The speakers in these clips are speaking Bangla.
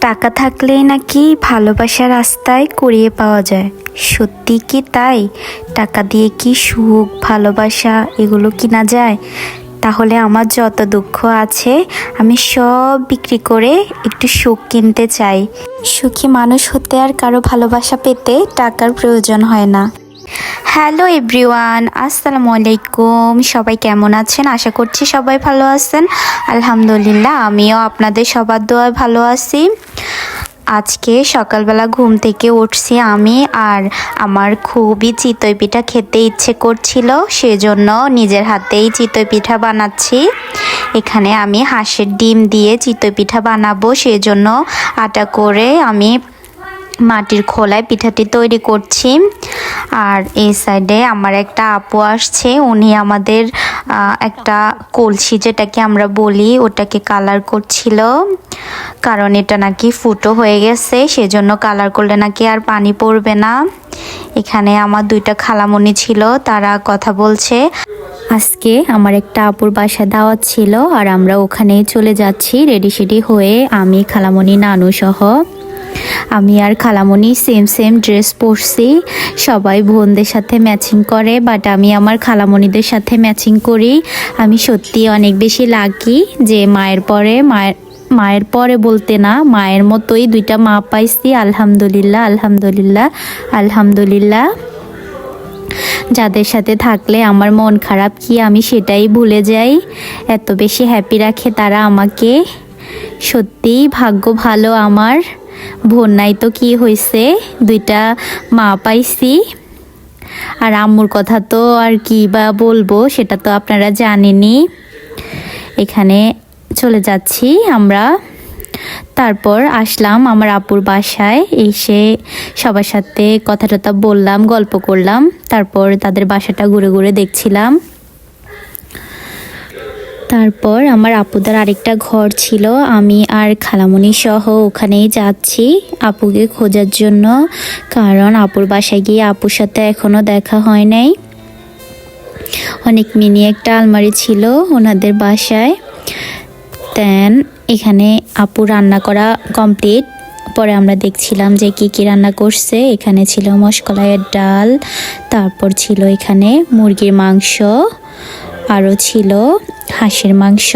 টাকা থাকলেই নাকি ভালোবাসার রাস্তায় কুড়িয়ে পাওয়া যায়। সত্যি কি তাই? টাকা দিয়ে কি সুখ, ভালোবাসা এগুলো কিনা যায়? তাহলে আমার যত দুঃখ আছে, আমি সব বিক্রি করে একটু সুখ কিনতে চাই। সুখী মানুষ হতে আর কারও ভালোবাসা পেতে টাকার প্রয়োজন হয় না। হ্যালো এভরিওয়ান, আসসালামু আলাইকুম। সবাই কেমন আছেন? আশা করছি সবাই ভালো আছেন। আলহামদুলিল্লাহ, আমিও আপনাদের সবার দোয়ায় ভালো আছি। আজকে সকালবেলা ঘুম থেকে উঠছি আমি আর আমার খুবই চিতই পিঠা খেতে ইচ্ছে করছিল, সেজন্য নিজের হাতেই চিতই পিঠা বানাচ্ছি। এখানে আমি হাঁসের ডিম দিয়ে চিতই পিঠা বানাবো, সেজন্য আটা করে আমি মাটির খোলায় পিঠাটি তৈরি করছি। আর এই সাইডে আমার একটা আপু আসছে, উনি আমাদের একটা কলসি যেটাকে আমরা বলি, ওটাকে কালার করছিল। কারণ এটা নাকি ফুটো হয়ে গেছে, সেজন্য কালার করলে নাকি আর পানি পড়বে না। এখানে আমার দুইটা খালামণি ছিল, তারা কথা বলছে। আজকে আমার একটা আপুর বাসা দাওয়াত ছিল, আর আমরা ওখানেই চলে যাচ্ছি রেডি সেডি হয়ে আমি খালামণি নানু সহ। আমি আর খালামণি সেম সেম ড্রেস পরছি। সবাই বোনদের সাথে ম্যাচিং করে বাট আমি আমার খালামণিদের সাথে ম্যাচিং করি। আমি সত্যি অনেক বেশি লাকি যে মায়ের পরে, মায়ের মায়ের পরে বলতে না, মায়ের মতোই দুইটা মা পাইছি, আলহামদুলিল্লাহ আলহামদুলিল্লাহ আলহামদুলিল্লাহ। যাদের সাথে থাকলে আমার মন খারাপ কি আমি সেটাই ভুলে যাই। এত বেশি হ্যাপি রাখে তারা আমাকে। সত্যিই ভাগ্য ভালো আমার। নাই তো কি হয়েছে দুইটা মা পাইছি। আর আম্মুর কথা তো আর কি বা বলব সেটা তো আপনারা জানেনই। এখানে চলে যাচ্ছি আমরা। তারপর আসলাম আমার আপুর বাসায়, এসে সবার সাথে কথা টথা বললাম, গল্প করলাম। তারপর তাদের বাসাটা ঘুরে ঘুরে দেখছিলাম। তারপর আমার আপুদের আরেকটা ঘর ছিল, আমি আর খালামণি সহ ওখানেই যাচ্ছি আপুকে খোঁজার জন্য, কারণ আপুর বাসায় গিয়ে আপুর সাথে এখনও দেখা হয় নাই। অনেক মিনি একটা আলমারি ছিল ওনাদের বাসায়। দেন এখানে আপু রান্না করা কমপ্লিট পরে আমরা দেখছিলাম যে কি কি রান্না করছে। এখানে ছিল মশকলাইয়ের ডাল, তারপর ছিল এখানে মুরগির মাংস। আরও ছিল হাঁসের মাংস,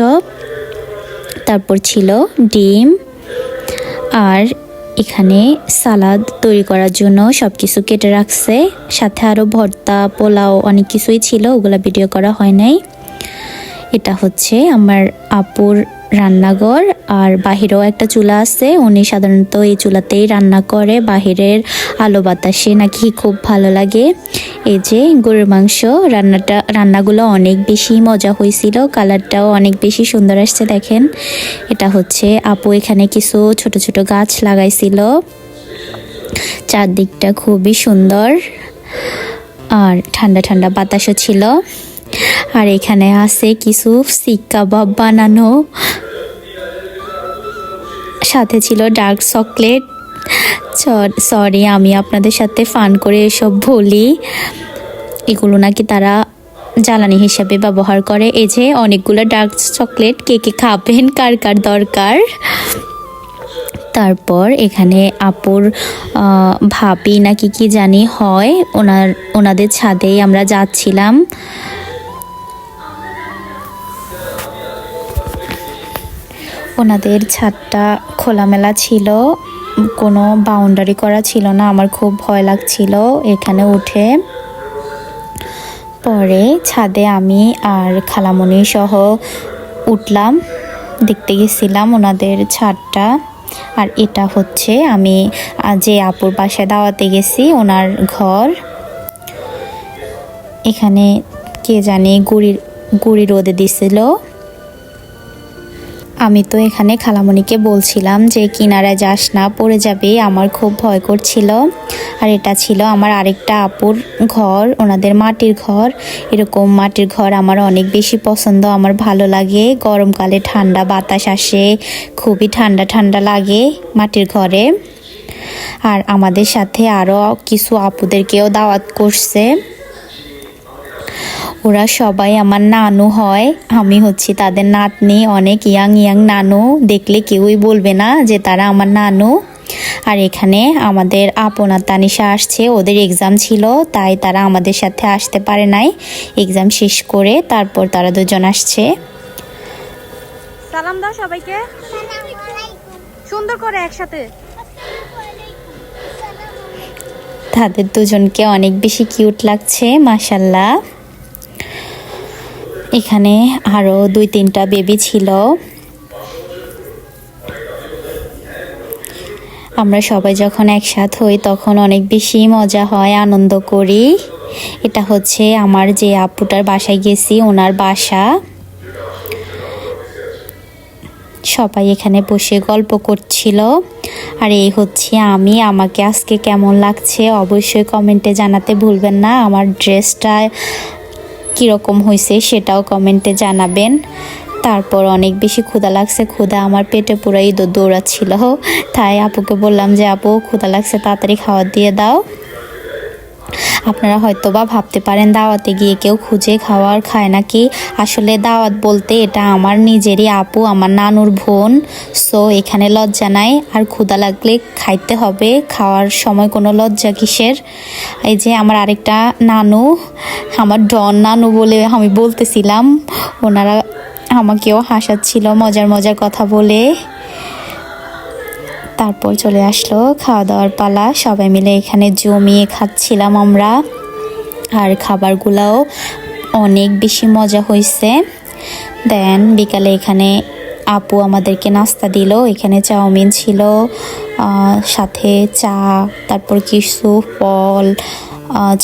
তারপর ছিল ডিম, আর এখানে সালাদ তৈরি করার জন্য সব কিছু কেটে রাখছে। সাথে আরও ভর্তা, পোলাও অনেক কিছুই ছিল, ওগুলো ভিডিও করা হয় নাই। এটা হচ্ছে আমার আপুর রান্নাঘর, আর বাহিরেও একটা চুলা আছে, উনি সাধারণত এই চুলাতেই রান্না করে। বাহিরের আলো বাতাসে নাকি খুব ভালো লাগে। এই যে গরুর মাংস, রান্নাটা, রান্নাগুলো অনেক বেশি মজা হয়েছিল, কালারটাও অনেক বেশি সুন্দর আসছে দেখেন। এটা হচ্ছে আপু এখানে কিছু ছোট ছোট গাছ লাগাইছিল। চারদিকটা খুবই সুন্দর আর ঠান্ডা ঠান্ডা বাতাসও ছিল। আর এখানে আছে কিছু শিক কাবাব বানানো। সাথে ছিল ডার্ক চকলেট। সরি আমি আপনাদের সাথে ফান করে এসব বলি এগুলো নাকি তারা জ্বালানি হিসাবে ব্যবহার করে। এই যে, অনেকগুলো ডার্ক চকলেট কে কে খাবেন, কার কার দরকার? তারপর এখানে আপুর ভাবি নাকি কি জানি হয়, ওনার, ওনাদের ছাদেই আমরা যাচ্ছিলাম। ওনাদের ছাদটা খোলামেলা ছিল। কোনো বাউন্ডারি করা ছিল না। আমার খুব ভয় লাগছিল এখানে উঠে। পরে ছাদে আমি আর খালামণি সহ উঠলাম, দেখতে গেছিলাম ওনাদের ছাদটা। আর এটা হচ্ছে আমি যে আপুর বাসায় দাওয়াতে গেছি, ওনার ঘর। এখানে কে জানি গুড়ি গুড়ি রোদে দিছিল। আমি তো এখানে খালামণিকে বলছিলাম যে কিনারায় যাস না, পড়ে যাবে। আমার খুব ভয় করছিল। আর এটা ছিল আমার আরেকটা আপুর ঘর, ওনাদের মাটির ঘর। এরকম মাটির ঘর আমার অনেক বেশি পছন্দ, আমার ভালো লাগে। গরমকালে ঠান্ডা বাতাস আসে, খুবই ঠান্ডা ঠান্ডা লাগে মাটির ঘরে। আর আমাদের সাথে আরও কিছু আপুদেরকেও দাওয়াত করছে। ওরা সবাই আমার নানু হয়। আমি হচ্ছি তাদের নাতনি অনেক ইয়াং ইয়াং নানু। দেখলে কেউই বলবে না যে তারা আমার নানু। আর এখানে আমাদের আপনার তানিশা আসছে ওদের এক্সাম ছিল তাই তারা আমাদের সাথে আসতে পারে নাই। এক্সাম শেষ করে তারপর তারা দুজন আসছে। সালাম দাও সবাইকে। সুন্দর করে একসাথে। তাদের দুজনকে অনেক বেশি কিউট লাগছে মাসাল্লাহ এখানে আরও দুই, তিনটা বেবি ছিল। আমরা সবাই যখন একসাথ হই, তখন অনেক বেশি মজা হয়, আনন্দ করি। এটা হচ্ছে আমার যে আপুটার বাসায় গেছি, ওনার বাসা। সবাই এখানে বসে গল্প করছিল। আর এই হচ্ছে আমি, আমাকে আজকে কেমন লাগছে অবশ্যই কমেন্টে জানাতে ভুলবেন না। আমার ড্রেসটা কীরকম হয়েছে সেটাও কমেন্টে জানাবেন। তারপর অনেক বেশি ক্ষুধা লাগছে, ক্ষুধা আমার পেটে পুরো ইঁদুর দৌড়াচ্ছিল। তাই আপুকে বললাম যে, আপু, ক্ষুধা লাগছে, তাড়াতাড়ি খাবার দিয়ে দাও। আপনারা হয়তো বা ভাবতে পারেন, দাওয়াতে গিয়ে কেউ খুঁজে খাওয়ার খায় নাকি? আসলে দাওয়াত বলতে এটা আমার নিজেরই আপু, আমার নানুর বোন। সো, এখানে লজ্জা নাই। আর ক্ষুধা লাগলে খাইতে হবে। খাওয়ার সময় কোনো লজ্জা কিসের? এই যে আমার আরেকটা নানু আমার ডন নানু বলে আমি বলতেছিলাম। ওনারা আমাকেও হাসাচ্ছিল, মজার মজার কথা বলে। তারপর চলে আসলো খাওয়া দাওয়ার পালা। সবাই মিলে এখানে জমিয়ে খাচ্ছিলাম আমরা। আর খাবারগুলাও অনেক বেশি মজা হয়েছে দেন বিকালে এখানে আপু আমাদেরকে নাস্তা দিল। এখানে চাউমিন ছিল সাথে চা, তারপর কিছু ফল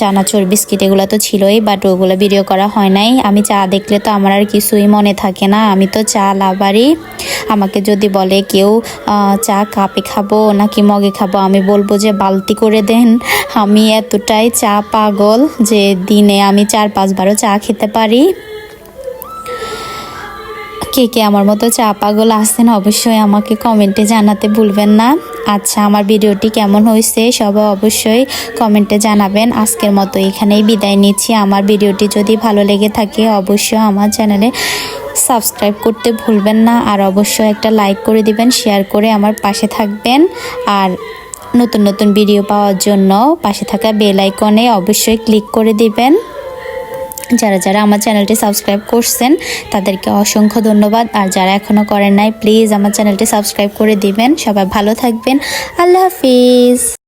চানাচুর, বিস্কিট এগুলো তো ছিলই বাট ওগুলো ভিডিও করা হয় নাই। আমি চা দেখলে তো আমার আর কিছুই মনে থাকে না। আমি তো চা লাভারই আমাকে যদি বলে কেউ চা কাপে খাব নাকি মগে খাব, আমি বলব যে, বালতি করে দেন। আমি এতটাই চা পাগল যে, দিনে আমি চার পাঁচবারও চা খেতে পারি। কে কে আমার মতো চা পাগল আছেন অবশ্যই আমাকে কমেন্টে জানাতে ভুলবেন না। আচ্ছা আমার ভিডিওটি কেমন হয়েছে সবাই অবশ্যই কমেন্টে জানাবেন। আজকের মতো এখানেই বিদায় নিচ্ছি। আমার ভিডিওটি যদি ভালো লেগে থাকে অবশ্যই আমার চ্যানেলে সাবস্ক্রাইব করতে ভুলবেন না আর অবশ্যই একটা লাইক করে দিবেন, শেয়ার করে আমার পাশে থাকবেন। আর নতুন নতুন ভিডিও পাওয়ার জন্য পাশে থাকা বেল আইকনে অবশ্যই ক্লিক করে দিবেন। যারা যারা আমার চ্যানেলটি সাবস্ক্রাইব করছেন, তাদেরকে অসংখ্য ধন্যবাদ। আর যারা এখনও করেন নাই, প্লিজ আমার চ্যানেলটি সাবস্ক্রাইব করে দিবেন। সবাই ভালো থাকবেন। আল্লাহ হাফিজ।